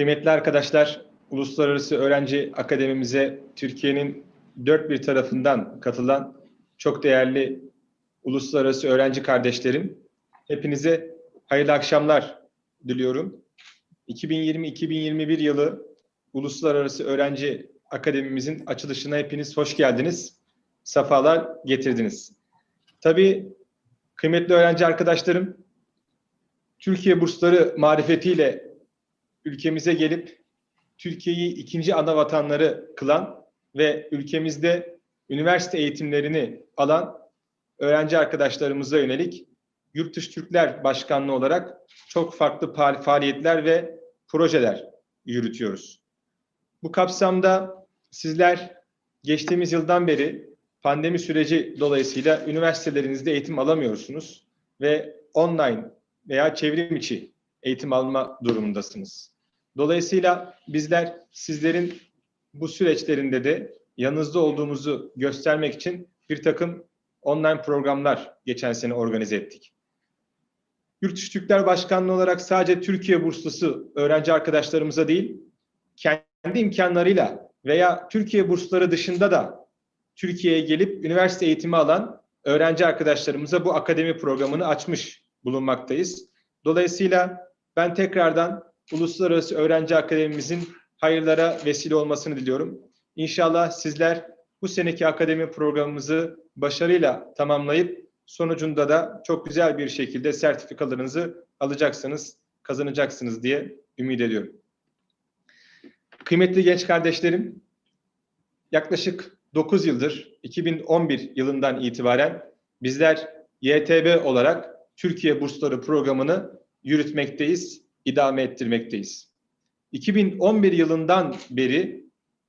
Kıymetli arkadaşlar, Uluslararası Öğrenci Akademimize Türkiye'nin dört bir tarafından katılan çok değerli uluslararası öğrenci kardeşlerim, hepinize hayırlı akşamlar diliyorum. 2020-2021 yılı Uluslararası Öğrenci Akademimizin açılışına hepiniz hoş geldiniz. Safalar getirdiniz. Tabii kıymetli öğrenci arkadaşlarım, Türkiye bursları marifetiyle ülkemize gelip Türkiye'yi ikinci ana vatanları kılan ve ülkemizde üniversite eğitimlerini alan öğrenci arkadaşlarımıza yönelik Yurtdışı Türkler Başkanlığı olarak çok farklı faaliyetler ve projeler yürütüyoruz. Bu kapsamda sizler geçtiğimiz yıldan beri pandemi süreci dolayısıyla üniversitelerinizde eğitim alamıyorsunuz ve online veya çevrim içi eğitim alma durumundasınız. Dolayısıyla bizler sizlerin bu süreçlerinde de yanınızda olduğumuzu göstermek için bir takım online programlar geçen sene organize ettik. Yurtdışı Türkler Başkanlığı olarak sadece Türkiye burslusu öğrenci arkadaşlarımıza değil, kendi imkanlarıyla veya Türkiye bursları dışında da Türkiye'ye gelip üniversite eğitimi alan öğrenci arkadaşlarımıza bu akademi programını açmış bulunmaktayız. Dolayısıyla ben tekrardan Uluslararası Öğrenci Akademimizin hayırlara vesile olmasını diliyorum. İnşallah sizler bu seneki akademi programımızı başarıyla tamamlayıp sonucunda da çok güzel bir şekilde sertifikalarınızı alacaksınız, kazanacaksınız diye ümit ediyorum. Kıymetli genç kardeşlerim, yaklaşık 9 yıldır 2011 yılından itibaren bizler YTB olarak Türkiye Bursları programını yürütmekteyiz, idame ettirmekteyiz. 2011 yılından beri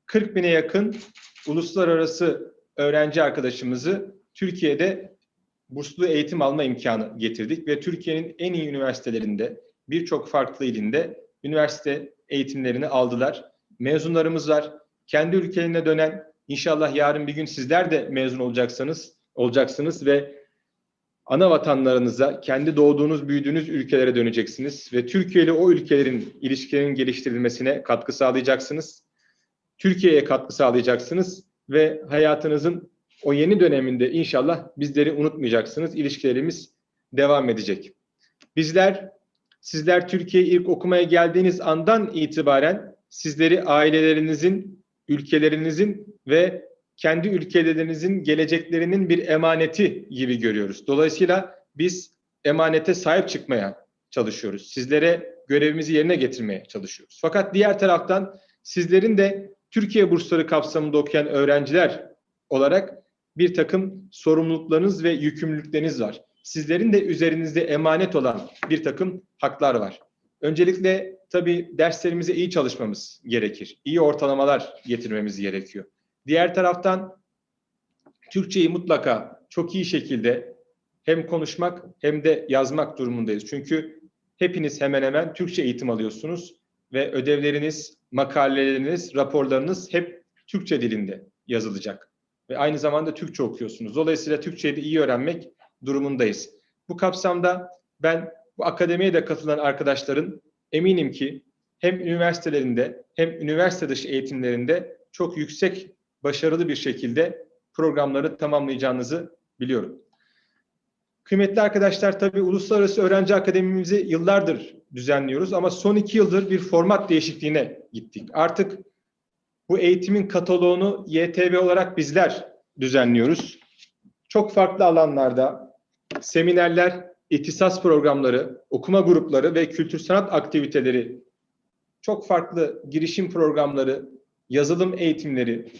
40 bine yakın uluslararası öğrenci arkadaşımızı Türkiye'de burslu eğitim alma imkanı getirdik ve Türkiye'nin en iyi üniversitelerinde birçok farklı ilinde üniversite eğitimlerini aldılar. Mezunlarımız var. Kendi ülkelerine dönen inşallah yarın bir gün sizler de mezun olacaksınız, olacaksınız ve ana vatanlarınıza, kendi doğduğunuz, büyüdüğünüz ülkelere döneceksiniz ve Türkiye ile o ülkelerin ilişkilerinin geliştirilmesine katkı sağlayacaksınız. Türkiye'ye katkı sağlayacaksınız ve hayatınızın o yeni döneminde inşallah bizleri unutmayacaksınız. İlişkilerimiz devam edecek. Bizler, sizler Türkiye'ye ilk okumaya geldiğiniz andan itibaren sizleri ailelerinizin, ülkelerinizin ve kendi ülkelerinizin geleceklerinin bir emaneti gibi görüyoruz. Dolayısıyla biz emanete sahip çıkmaya çalışıyoruz. Sizlere görevimizi yerine getirmeye çalışıyoruz. Fakat diğer taraftan sizlerin de Türkiye bursları kapsamında okuyan öğrenciler olarak bir takım sorumluluklarınız ve yükümlülükleriniz var. Sizlerin de üzerinizde emanet olan bir takım haklar var. Öncelikle tabii derslerimize iyi çalışmamız gerekir. İyi ortalamalar getirmemiz gerekiyor. Diğer taraftan Türkçeyi mutlaka çok iyi şekilde hem konuşmak hem de yazmak durumundayız. Çünkü hepiniz hemen hemen Türkçe eğitim alıyorsunuz ve ödevleriniz, makaleleriniz, raporlarınız hep Türkçe dilinde yazılacak. Ve aynı zamanda Türkçe okuyorsunuz. Dolayısıyla Türkçeyi de iyi öğrenmek durumundayız. Bu kapsamda ben bu akademiye de katılan arkadaşların eminim ki hem üniversitelerinde hem üniversite dışı eğitimlerinde çok yüksek başarılı bir şekilde programları tamamlayacağınızı biliyorum. Kıymetli arkadaşlar tabii Uluslararası Öğrenci Akademimizi yıllardır düzenliyoruz ama son iki yıldır bir format değişikliğine gittik. Artık bu eğitimin kataloğunu YTB olarak bizler düzenliyoruz. Çok farklı alanlarda seminerler, ihtisas programları, okuma grupları ve kültür sanat aktiviteleri, çok farklı girişim programları, yazılım eğitimleri,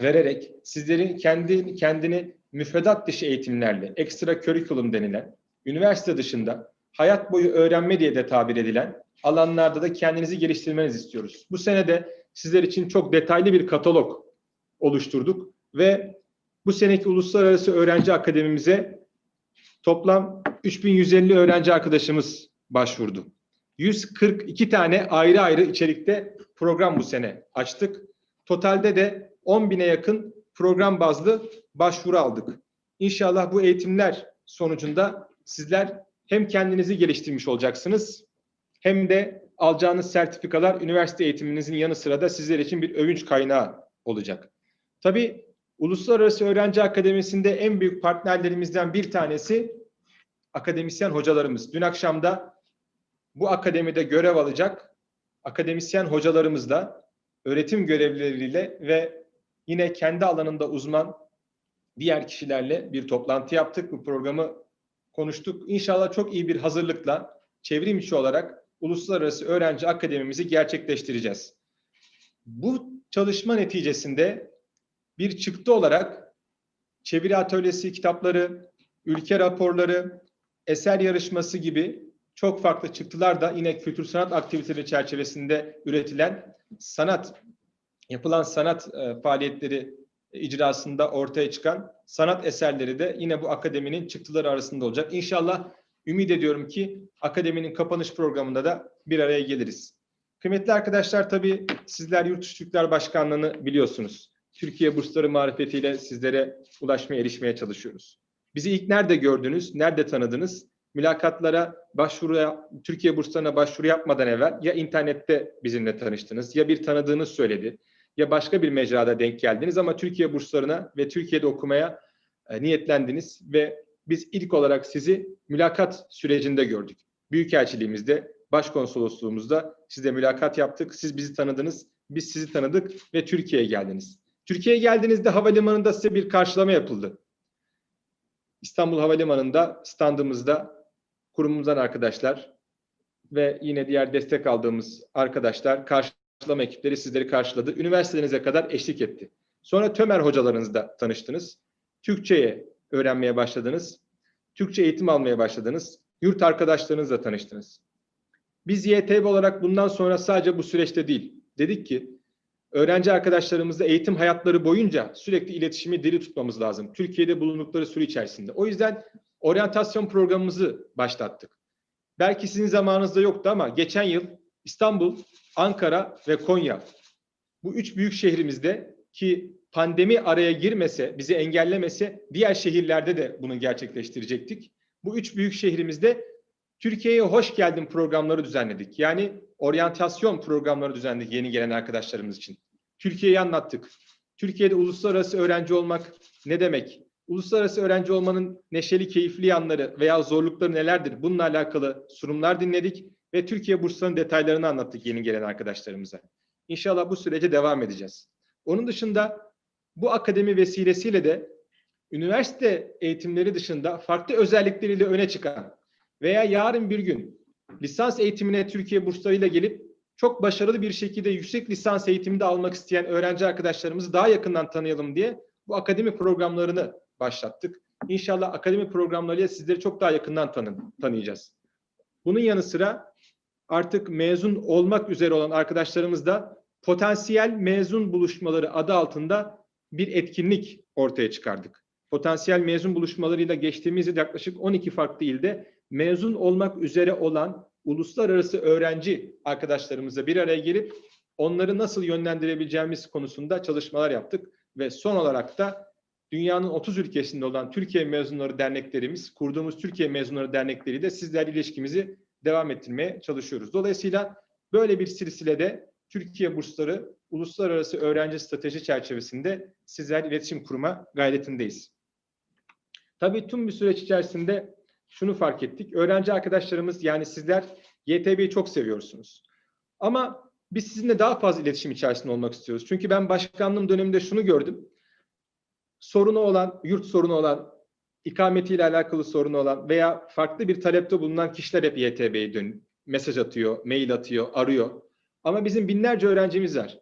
vererek sizlerin kendi kendini müfredat dışı eğitimlerle, ekstra curriculum denilen, üniversite dışında hayat boyu öğrenme diye de tabir edilen alanlarda da kendinizi geliştirmenizi istiyoruz. Bu sene de sizler için çok detaylı bir katalog oluşturduk ve bu seneki Uluslararası Öğrenci Akademimize toplam 3150 öğrenci arkadaşımız başvurdu. 142 tane ayrı ayrı içerikte program bu sene açtık. Totalde de 10 bine yakın program bazlı başvuru aldık. İnşallah bu eğitimler sonucunda sizler hem kendinizi geliştirmiş olacaksınız hem de alacağınız sertifikalar üniversite eğitiminizin yanı sıra da sizler için bir övünç kaynağı olacak. Tabii Uluslararası Öğrenci Akademisi'nde en büyük partnerlerimizden bir tanesi akademisyen hocalarımız. Dün akşam da bu akademide görev alacak akademisyen hocalarımızla, öğretim görevlileriyle ve yine kendi alanında uzman diğer kişilerle bir toplantı yaptık. Bu programı konuştuk. İnşallah çok iyi bir hazırlıkla çevrim içi olarak Uluslararası Öğrenci Akademimizi gerçekleştireceğiz. Bu çalışma neticesinde bir çıktı olarak çeviri atölyesi kitapları, ülke raporları, eser yarışması gibi çok farklı çıktılar da yine kültür sanat aktiviteleri çerçevesinde üretilen sanat, yapılan sanat e, faaliyetleri icrasında ortaya çıkan sanat eserleri de yine bu akademinin çıktıları arasında olacak. İnşallah ümit ediyorum ki akademinin kapanış programında da bir araya geliriz. Kıymetli arkadaşlar tabii sizler Yurt Türkler Başkanlığı'nı biliyorsunuz. Türkiye bursları marifetiyle sizlere ulaşmaya, erişmeye çalışıyoruz. Bizi ilk nerede gördünüz, nerede tanıdınız? Mülakatlara, başvuruya, Türkiye burslarına başvuru yapmadan evvel ya internette bizimle tanıştınız, ya bir tanıdığınız söyledi, ya başka bir mecrada denk geldiniz ama Türkiye burslarına ve Türkiye'de okumaya e, niyetlendiniz ve biz ilk olarak sizi mülakat sürecinde gördük. Büyükelçiliğimizde, başkonsolosluğumuzda sizle mülakat yaptık. Siz bizi tanıdınız, biz sizi tanıdık ve Türkiye'ye geldiniz. Türkiye'ye geldiğinizde havalimanında size bir karşılama yapıldı. İstanbul Havalimanı'nda standımızda kurumumuzdan arkadaşlar ve yine diğer destek aldığımız arkadaşlar karşılama ekipleri sizleri karşıladı. Üniversitelerinize kadar eşlik etti. Sonra Tömer hocalarınızla tanıştınız. Türkçe'ye öğrenmeye başladınız. Türkçe eğitim almaya başladınız. Yurt arkadaşlarınızla tanıştınız. Biz YTB olarak bundan sonra sadece bu süreçte değil, dedik ki öğrenci arkadaşlarımızla eğitim hayatları boyunca sürekli iletişimi diri tutmamız lazım. Türkiye'de bulundukları süre içerisinde. O yüzden oryantasyon programımızı başlattık. Belki sizin zamanınızda yoktu ama geçen yıl İstanbul, Ankara ve Konya bu üç büyük şehrimizde ki pandemi araya girmese, bizi engellemese diğer şehirlerde de bunu gerçekleştirecektik. Bu üç büyük şehrimizde Türkiye'ye hoş geldin programları düzenledik. Yani oryantasyon programları düzenledik yeni gelen arkadaşlarımız için. Türkiye'yi anlattık. Türkiye'de uluslararası öğrenci olmak ne demek? Uluslararası öğrenci olmanın neşeli, keyifli yanları veya zorlukları nelerdir? Bununla alakalı sunumlar dinledik ve Türkiye burslarının detaylarını anlattık yeni gelen arkadaşlarımıza. İnşallah bu sürece devam edeceğiz. Onun dışında bu akademi vesilesiyle de üniversite eğitimleri dışında farklı özellikleriyle öne çıkan veya yarın bir gün lisans eğitimine Türkiye burslarıyla gelip çok başarılı bir şekilde yüksek lisans eğitiminde almak isteyen öğrenci arkadaşlarımızı daha yakından tanıyalım diye bu akademi programlarını başlattık. İnşallah akademi programlarıyla sizleri çok daha yakından tanı tanıyacağız. Bunun yanı sıra artık mezun olmak üzere olan arkadaşlarımız da potansiyel mezun buluşmaları adı altında bir etkinlik ortaya çıkardık. Potansiyel mezun buluşmalarıyla geçtiğimiz yaklaşık 12 farklı ilde mezun olmak üzere olan uluslararası öğrenci arkadaşlarımızla bir araya gelip onları nasıl yönlendirebileceğimiz konusunda çalışmalar yaptık ve son olarak da dünyanın 30 ülkesinde olan Türkiye mezunları derneklerimiz, kurduğumuz Türkiye mezunları dernekleriyle sizlerle ilişkimizi devam ettirmeye çalışıyoruz. Dolayısıyla böyle bir silsilede Türkiye bursları uluslararası öğrenci strateji çerçevesinde sizler iletişim kurma gayretindeyiz. Tabii tüm bir süreç içerisinde şunu fark ettik. Öğrenci arkadaşlarımız yani sizler YTB'yi çok seviyorsunuz. Ama biz sizinle daha fazla iletişim içerisinde olmak istiyoruz. Çünkü ben başkanlığım döneminde şunu gördüm. Sorunu olan, yurt sorunu olan, ikametiyle alakalı sorunu olan veya farklı bir talepte bulunan kişiler hep YTB'ye dön mesaj atıyor, mail atıyor, arıyor. Ama bizim binlerce öğrencimiz var.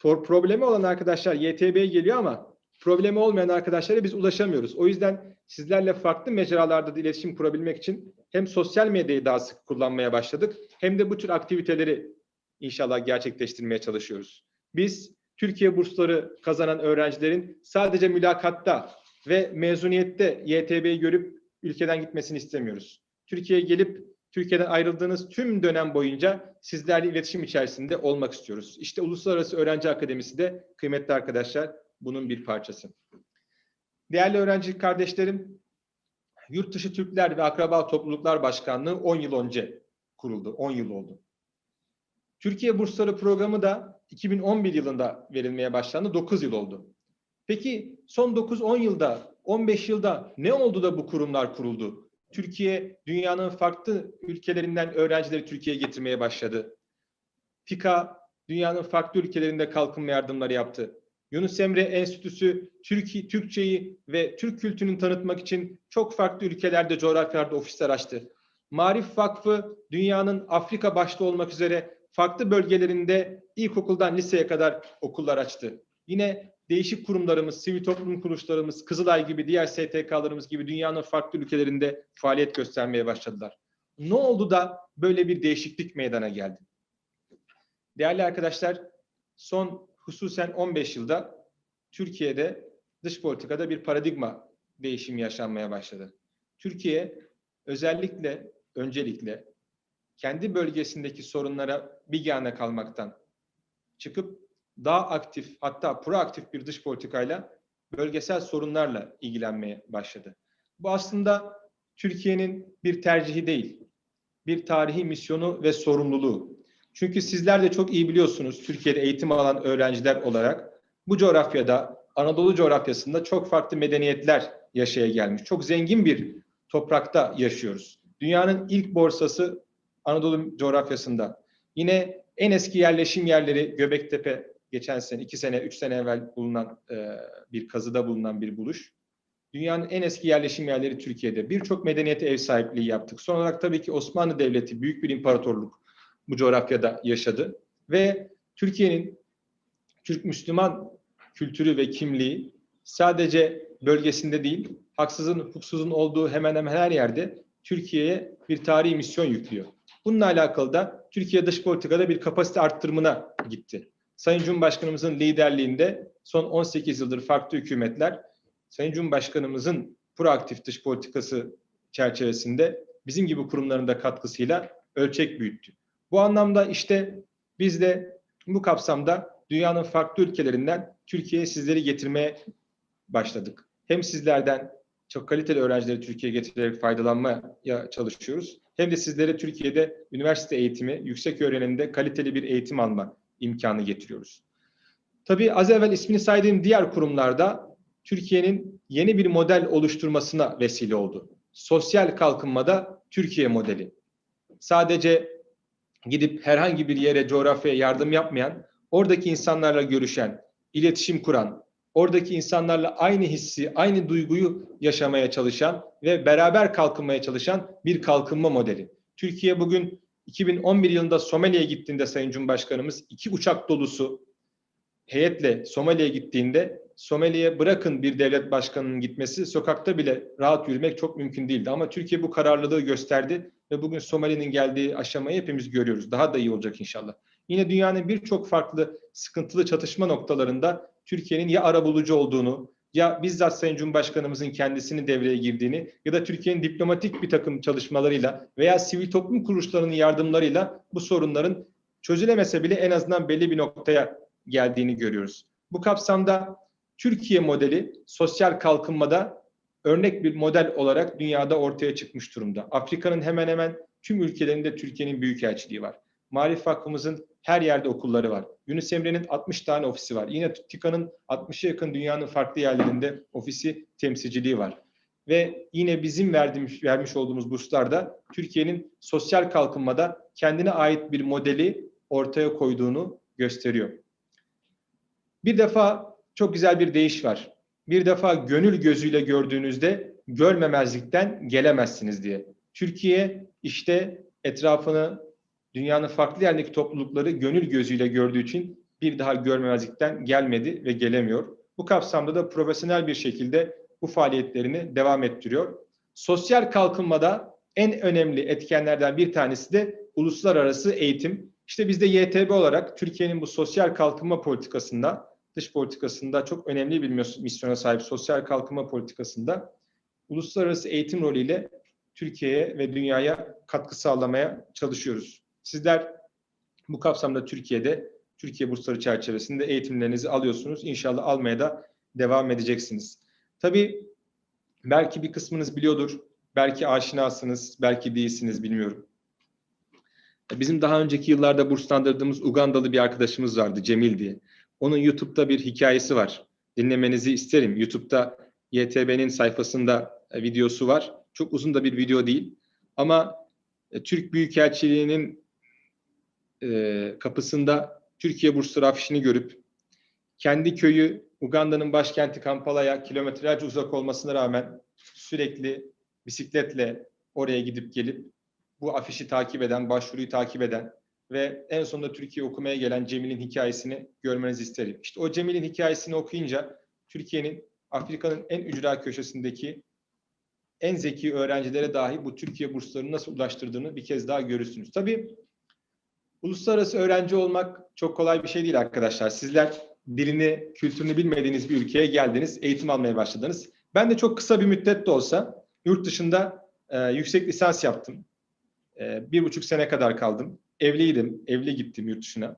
Problemi olan arkadaşlar YTB'ye geliyor ama problemi olmayan arkadaşlara biz ulaşamıyoruz. O yüzden sizlerle farklı mecralarda da iletişim kurabilmek için hem sosyal medyayı daha sık kullanmaya başladık hem de bu tür aktiviteleri inşallah gerçekleştirmeye çalışıyoruz. Biz Türkiye bursları kazanan öğrencilerin sadece mülakatta ve mezuniyette YTB'yi görüp ülkeden gitmesini istemiyoruz. Türkiye'ye gelip Türkiye'den ayrıldığınız tüm dönem boyunca sizlerle iletişim içerisinde olmak istiyoruz. İşte Uluslararası Öğrenci Akademisi de kıymetli arkadaşlar bunun bir parçası. Değerli öğrenci kardeşlerim, Yurtdışı Türkler ve Akraba Topluluklar Başkanlığı 10 yıl önce kuruldu. 10 yıl oldu. Türkiye Bursları Programı da 2011 yılında verilmeye başlandı. 9 yıl oldu. Peki son 9-10 yılda, 15 yılda ne oldu da bu kurumlar kuruldu? Türkiye dünyanın farklı ülkelerinden öğrencileri Türkiye'ye getirmeye başladı. FİKA dünyanın farklı ülkelerinde kalkınma yardımları yaptı. Yunus Emre Enstitüsü Türkiye, Türkçeyi ve Türk kültürünü tanıtmak için çok farklı ülkelerde, coğrafyalarda ofisler açtı. Marif Vakfı dünyanın Afrika başta olmak üzere farklı bölgelerinde ilkokuldan liseye kadar okullar açtı. Yine değişik kurumlarımız, sivil toplum kuruluşlarımız, Kızılay gibi diğer STK'larımız gibi dünyanın farklı ülkelerinde faaliyet göstermeye başladılar. Ne oldu da böyle bir değişiklik meydana geldi? Değerli arkadaşlar, son hususen 15 yılda Türkiye'de dış politikada bir paradigma değişimi yaşanmaya başladı. Türkiye özellikle, öncelikle kendi bölgesindeki sorunlara bir yana kalmaktan çıkıp daha aktif hatta proaktif bir dış politikayla bölgesel sorunlarla ilgilenmeye başladı. Bu aslında Türkiye'nin bir tercihi değil, bir tarihi misyonu ve sorumluluğu. Çünkü sizler de çok iyi biliyorsunuz Türkiye'de eğitim alan öğrenciler olarak bu coğrafyada Anadolu coğrafyasında çok farklı medeniyetler yaşaya gelmiş. Çok zengin bir toprakta yaşıyoruz. Dünyanın ilk borsası Anadolu coğrafyasında. Yine en eski yerleşim yerleri Göbektepe geçen sene, iki sene, üç sene evvel bulunan e, bir kazıda bulunan bir buluş. Dünyanın en eski yerleşim yerleri Türkiye'de. Birçok medeniyete ev sahipliği yaptık. Son olarak tabii ki Osmanlı Devleti büyük bir imparatorluk bu coğrafyada yaşadı. Ve Türkiye'nin Türk Müslüman kültürü ve kimliği sadece bölgesinde değil, haksızın, hukuksuzun olduğu hemen hemen her yerde Türkiye'ye bir tarihi misyon yüklüyor. Bununla alakalı da Türkiye dış politikada bir kapasite arttırımına gitti. Sayın Cumhurbaşkanımızın liderliğinde son 18 yıldır farklı hükümetler Sayın Cumhurbaşkanımızın proaktif dış politikası çerçevesinde bizim gibi kurumların da katkısıyla ölçek büyüttü. Bu anlamda işte biz de bu kapsamda dünyanın farklı ülkelerinden Türkiye'ye sizleri getirmeye başladık. Hem sizlerden çok kaliteli öğrencileri Türkiye'ye getirerek faydalanmaya çalışıyoruz. Hem de sizlere Türkiye'de üniversite eğitimi, yüksek öğrenimde kaliteli bir eğitim alma imkanı getiriyoruz. Tabii az evvel ismini saydığım diğer kurumlarda Türkiye'nin yeni bir model oluşturmasına vesile oldu. Sosyal kalkınmada Türkiye modeli. Sadece gidip herhangi bir yere, coğrafyaya yardım yapmayan, oradaki insanlarla görüşen, iletişim kuran, oradaki insanlarla aynı hissi, aynı duyguyu yaşamaya çalışan ve beraber kalkınmaya çalışan bir kalkınma modeli. Türkiye bugün 2011 yılında Somali'ye gittiğinde Sayın Cumhurbaşkanımız iki uçak dolusu heyetle Somali'ye gittiğinde Somali'ye bırakın bir devlet başkanının gitmesi sokakta bile rahat yürümek çok mümkün değildi. Ama Türkiye bu kararlılığı gösterdi ve bugün Somali'nin geldiği aşamayı hepimiz görüyoruz. Daha da iyi olacak inşallah. Yine dünyanın birçok farklı sıkıntılı çatışma noktalarında Türkiye'nin ya arabulucu olduğunu ya bizzat Sayın Cumhurbaşkanımızın kendisini devreye girdiğini ya da Türkiye'nin diplomatik bir takım çalışmalarıyla veya sivil toplum kuruluşlarının yardımlarıyla bu sorunların çözülemese bile en azından belli bir noktaya geldiğini görüyoruz. Bu kapsamda Türkiye modeli sosyal kalkınmada örnek bir model olarak dünyada ortaya çıkmış durumda. Afrika'nın hemen hemen tüm ülkelerinde Türkiye'nin büyükelçiliği var. Marif Vakfımızın her yerde okulları var. Yunus Emre'nin 60 tane ofisi var. Yine TİKA'nın 60'a yakın dünyanın farklı yerlerinde ofisi temsilciliği var. Ve yine bizim verdiğimiz, vermiş olduğumuz burslarda Türkiye'nin sosyal kalkınmada kendine ait bir modeli ortaya koyduğunu gösteriyor. Bir defa çok güzel bir deyiş var. Bir defa gönül gözüyle gördüğünüzde görmemezlikten gelemezsiniz diye. Türkiye işte etrafını dünyanın farklı yerindeki toplulukları gönül gözüyle gördüğü için bir daha görmemezlikten gelmedi ve gelemiyor. Bu kapsamda da profesyonel bir şekilde bu faaliyetlerini devam ettiriyor. Sosyal kalkınmada en önemli etkenlerden bir tanesi de uluslararası eğitim. İşte biz de YTB olarak Türkiye'nin bu sosyal kalkınma politikasında, dış politikasında çok önemli bir misyona sahip sosyal kalkınma politikasında uluslararası eğitim rolüyle Türkiye'ye ve dünyaya katkı sağlamaya çalışıyoruz. Sizler bu kapsamda Türkiye'de, Türkiye bursları çerçevesinde eğitimlerinizi alıyorsunuz. İnşallah almaya da devam edeceksiniz. Tabii belki bir kısmınız biliyordur, belki aşinasınız, belki değilsiniz bilmiyorum. Bizim daha önceki yıllarda burslandırdığımız Ugandalı bir arkadaşımız vardı Cemil diye. Onun YouTube'da bir hikayesi var. Dinlemenizi isterim. YouTube'da YTB'nin sayfasında e, videosu var. Çok uzun da bir video değil. Ama e, Türk Büyükelçiliği'nin e, kapısında Türkiye bursları afişini görüp kendi köyü Uganda'nın başkenti Kampala'ya kilometrelerce uzak olmasına rağmen sürekli bisikletle oraya gidip gelip bu afişi takip eden, başvuruyu takip eden ve en sonunda Türkiye okumaya gelen Cemil'in hikayesini görmenizi isterim. İşte o Cemil'in hikayesini okuyunca Türkiye'nin Afrika'nın en ücra köşesindeki en zeki öğrencilere dahi bu Türkiye burslarını nasıl ulaştırdığını bir kez daha görürsünüz. Tabii uluslararası öğrenci olmak çok kolay bir şey değil arkadaşlar. Sizler dilini, kültürünü bilmediğiniz bir ülkeye geldiniz, eğitim almaya başladınız. Ben de çok kısa bir müddet de olsa yurt dışında e, yüksek lisans yaptım. E, bir buçuk sene kadar kaldım. Evliydim, evli gittim yurt dışına.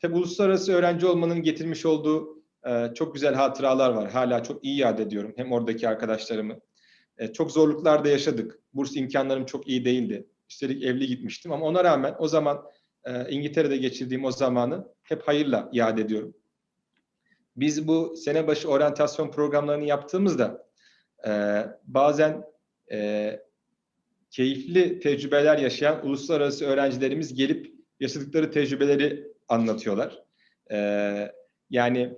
Tabi uluslararası öğrenci olmanın getirmiş olduğu e, çok güzel hatıralar var. Hala çok iyi yad ediyorum hem oradaki arkadaşlarımı. E, çok zorluklar da yaşadık. Burs imkanlarım çok iyi değildi. Üstelik evli gitmiştim ama ona rağmen o zaman e, İngiltere'de geçirdiğim o zamanı hep hayırla iade ediyorum. Biz bu sene başı oryantasyon programlarını yaptığımızda e, bazen e, keyifli tecrübeler yaşayan uluslararası öğrencilerimiz gelip yaşadıkları tecrübeleri anlatıyorlar. Ee, yani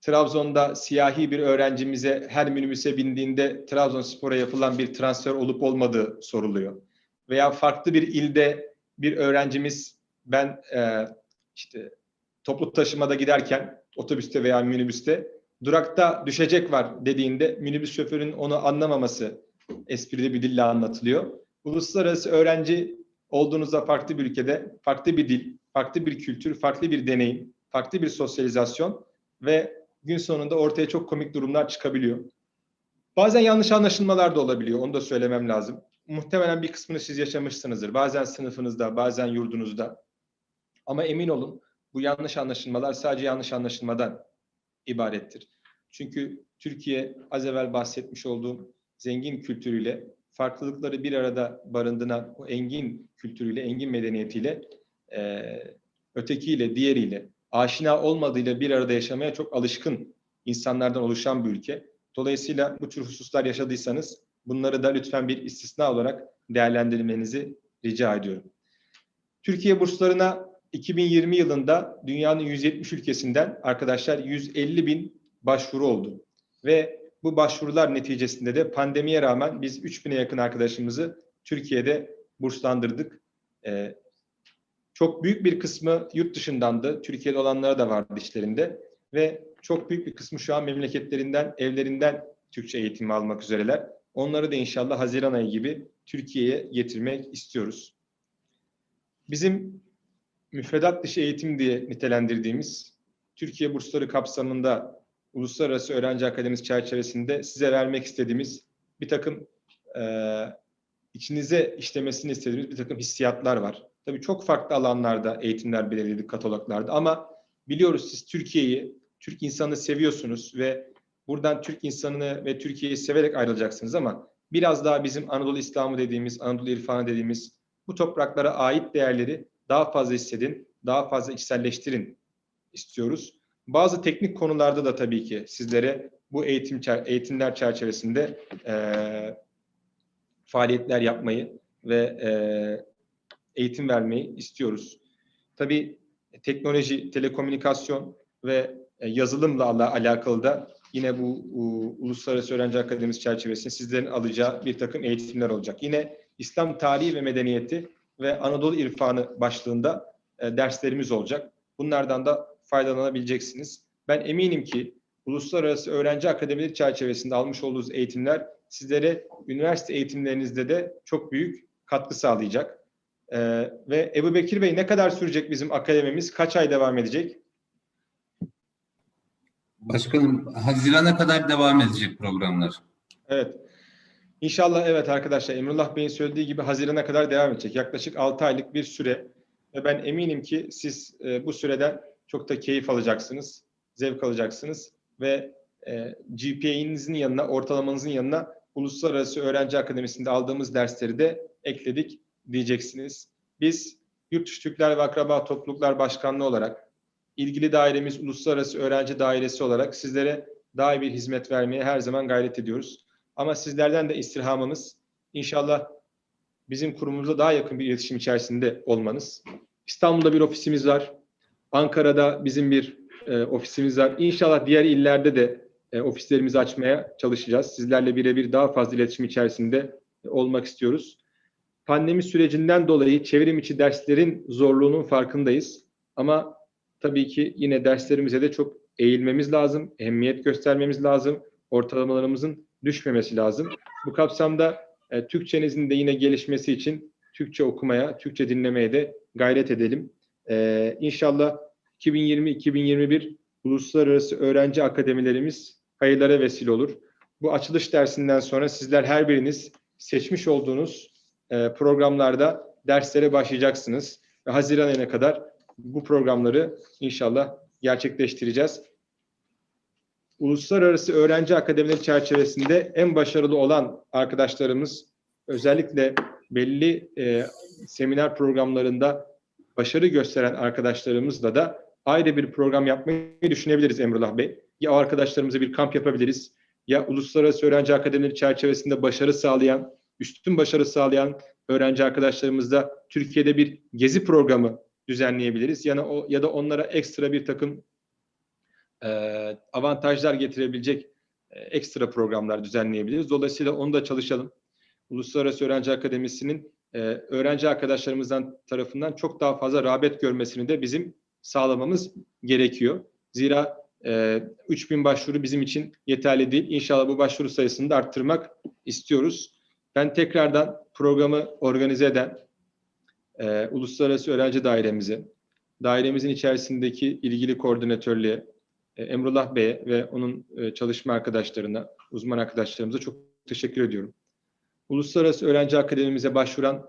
Trabzon'da siyahi bir öğrencimize her minibüse bindiğinde Trabzonspor'a yapılan bir transfer olup olmadığı soruluyor. Veya farklı bir ilde bir öğrencimiz ben e, işte toplu taşımada giderken otobüste veya minibüste durakta düşecek var dediğinde minibüs şoförünün onu anlamaması esprili bir dille anlatılıyor uluslararası öğrenci olduğunuzda farklı bir ülkede farklı bir dil, farklı bir kültür, farklı bir deneyim, farklı bir sosyalizasyon ve gün sonunda ortaya çok komik durumlar çıkabiliyor. Bazen yanlış anlaşılmalar da olabiliyor. Onu da söylemem lazım. Muhtemelen bir kısmını siz yaşamışsınızdır. Bazen sınıfınızda, bazen yurdunuzda. Ama emin olun bu yanlış anlaşılmalar sadece yanlış anlaşılmadan ibarettir. Çünkü Türkiye az evvel bahsetmiş olduğum zengin kültürüyle farklılıkları bir arada barındıran o engin kültürüyle, engin medeniyetiyle, e, ötekiyle, diğeriyle, aşina olmadığıyla bir arada yaşamaya çok alışkın insanlardan oluşan bir ülke. Dolayısıyla bu tür hususlar yaşadıysanız bunları da lütfen bir istisna olarak değerlendirmenizi rica ediyorum. Türkiye burslarına 2020 yılında dünyanın 170 ülkesinden arkadaşlar 150 bin başvuru oldu. Ve bu başvurular neticesinde de pandemiye rağmen biz 3000'e yakın arkadaşımızı Türkiye'de burslandırdık. Ee, çok büyük bir kısmı yurt dışındandı. Türkiye'de olanlara da vardı işlerinde. Ve çok büyük bir kısmı şu an memleketlerinden, evlerinden Türkçe eğitimi almak üzereler. Onları da inşallah Haziran ayı gibi Türkiye'ye getirmek istiyoruz. Bizim müfredat dışı eğitim diye nitelendirdiğimiz Türkiye bursları kapsamında Uluslararası Öğrenci Akademisi çerçevesinde size vermek istediğimiz bir takım e, içinize işlemesini istediğimiz bir takım hissiyatlar var. Tabii çok farklı alanlarda eğitimler belirledik kataloglarda ama biliyoruz siz Türkiye'yi, Türk insanını seviyorsunuz ve buradan Türk insanını ve Türkiye'yi severek ayrılacaksınız ama biraz daha bizim Anadolu İslamı dediğimiz, Anadolu İrfanı dediğimiz bu topraklara ait değerleri daha fazla hissedin, daha fazla içselleştirin istiyoruz. Bazı teknik konularda da tabii ki sizlere bu eğitim eğitimler çerçevesinde e, faaliyetler yapmayı ve e, eğitim vermeyi istiyoruz. Tabii teknoloji, telekomünikasyon ve e, yazılımla alakalı da yine bu u, Uluslararası Öğrenci Akademisi çerçevesinde sizlerin alacağı bir takım eğitimler olacak. Yine İslam tarihi ve medeniyeti ve Anadolu irfanı başlığında e, derslerimiz olacak. Bunlardan da faydalanabileceksiniz. Ben eminim ki Uluslararası Öğrenci Akademileri çerçevesinde almış olduğunuz eğitimler sizlere üniversite eğitimlerinizde de çok büyük katkı sağlayacak. Ee, ve Ebu Bekir Bey ne kadar sürecek bizim akademimiz? Kaç ay devam edecek? Başkanım Haziran'a kadar devam edecek programlar. Evet. İnşallah evet arkadaşlar Emrullah Bey'in söylediği gibi Haziran'a kadar devam edecek. Yaklaşık 6 aylık bir süre. Ve ben eminim ki siz e, bu süreden çok da keyif alacaksınız, zevk alacaksınız ve e, GPA'nizin yanına, ortalamanızın yanına Uluslararası Öğrenci Akademisi'nde aldığımız dersleri de ekledik diyeceksiniz. Biz Yurtdışı Türkler ve Akraba Topluluklar Başkanlığı olarak ilgili dairemiz Uluslararası Öğrenci Dairesi olarak sizlere daha iyi bir hizmet vermeye her zaman gayret ediyoruz. Ama sizlerden de istirhamımız inşallah bizim kurumumuzla daha yakın bir iletişim içerisinde olmanız. İstanbul'da bir ofisimiz var. Ankara'da bizim bir e, ofisimiz var. İnşallah diğer illerde de e, ofislerimizi açmaya çalışacağız. Sizlerle birebir daha fazla iletişim içerisinde olmak istiyoruz. Pandemi sürecinden dolayı çevrim içi derslerin zorluğunun farkındayız. Ama tabii ki yine derslerimize de çok eğilmemiz lazım, ehemmiyet göstermemiz lazım, ortalamalarımızın düşmemesi lazım. Bu kapsamda e, Türkçenizin de yine gelişmesi için Türkçe okumaya, Türkçe dinlemeye de gayret edelim. E, inşallah 2020-2021 Uluslararası Öğrenci Akademilerimiz hayırlara vesile olur. Bu açılış dersinden sonra sizler her biriniz seçmiş olduğunuz e, programlarda derslere başlayacaksınız. Ve Haziran ayına kadar bu programları inşallah gerçekleştireceğiz. Uluslararası Öğrenci Akademileri çerçevesinde en başarılı olan arkadaşlarımız özellikle belli e, seminer programlarında başarı gösteren arkadaşlarımızla da ayrı bir program yapmayı düşünebiliriz Emrullah Bey. Ya arkadaşlarımıza bir kamp yapabiliriz ya Uluslararası Öğrenci Akademileri çerçevesinde başarı sağlayan, üstün başarı sağlayan öğrenci arkadaşlarımızla Türkiye'de bir gezi programı düzenleyebiliriz. Yani o ya da onlara ekstra bir takım e, avantajlar getirebilecek e, ekstra programlar düzenleyebiliriz. Dolayısıyla onu da çalışalım. Uluslararası Öğrenci Akademisi'nin e, öğrenci arkadaşlarımızdan tarafından çok daha fazla rağbet görmesini de bizim sağlamamız gerekiyor. Zira e, 3000 başvuru bizim için yeterli değil. İnşallah bu başvuru sayısını da arttırmak istiyoruz. Ben tekrardan programı organize eden Uluslararası Öğrenci Dairemize, dairemizin içerisindeki ilgili koordinatörlüğe, Emrullah Bey'e ve onun e, çalışma arkadaşlarına, uzman arkadaşlarımıza çok teşekkür ediyorum. Uluslararası Öğrenci Akademimize başvuran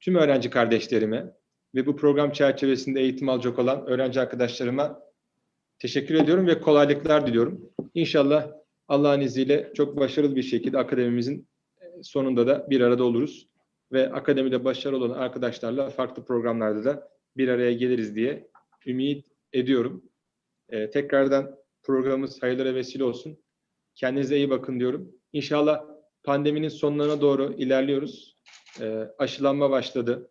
tüm öğrenci kardeşlerime ve bu program çerçevesinde eğitim alacak olan öğrenci arkadaşlarıma teşekkür ediyorum ve kolaylıklar diliyorum. İnşallah Allah'ın izniyle çok başarılı bir şekilde akademimizin e, sonunda da bir arada oluruz ve akademide başarılı olan arkadaşlarla farklı programlarda da bir araya geliriz diye ümit ediyorum. Ee, tekrardan programımız hayırlara vesile olsun. Kendinize iyi bakın diyorum. İnşallah pandeminin sonlarına doğru ilerliyoruz. Ee, aşılanma başladı.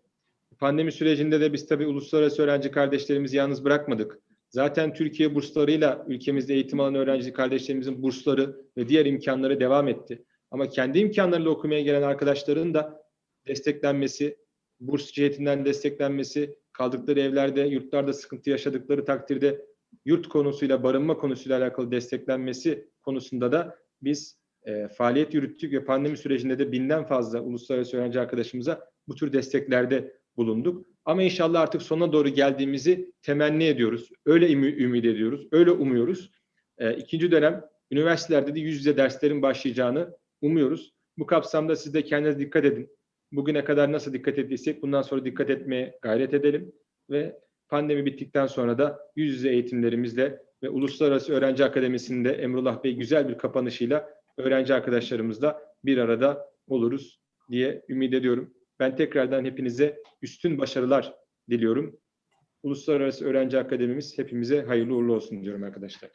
Pandemi sürecinde de biz tabii uluslararası öğrenci kardeşlerimizi yalnız bırakmadık. Zaten Türkiye burslarıyla ülkemizde eğitim alan öğrenci kardeşlerimizin bursları ve diğer imkanları devam etti. Ama kendi imkanlarıyla okumaya gelen arkadaşların da desteklenmesi, burs cihetinden desteklenmesi, kaldıkları evlerde, yurtlarda sıkıntı yaşadıkları takdirde yurt konusuyla, barınma konusuyla alakalı desteklenmesi konusunda da biz e, faaliyet yürüttük ve pandemi sürecinde de binden fazla uluslararası öğrenci arkadaşımıza bu tür desteklerde bulunduk. Ama inşallah artık sona doğru geldiğimizi temenni ediyoruz. Öyle ümit, ediyoruz, öyle umuyoruz. E, ikinci dönem üniversitelerde de yüz yüze derslerin başlayacağını umuyoruz. Bu kapsamda siz de kendinize dikkat edin. Bugüne kadar nasıl dikkat ettiysek bundan sonra dikkat etmeye gayret edelim ve pandemi bittikten sonra da yüz yüze eğitimlerimizle ve Uluslararası Öğrenci Akademisi'nde Emrullah Bey güzel bir kapanışıyla öğrenci arkadaşlarımızla bir arada oluruz diye ümit ediyorum. Ben tekrardan hepinize üstün başarılar diliyorum. Uluslararası Öğrenci Akademimiz hepimize hayırlı uğurlu olsun diyorum arkadaşlar.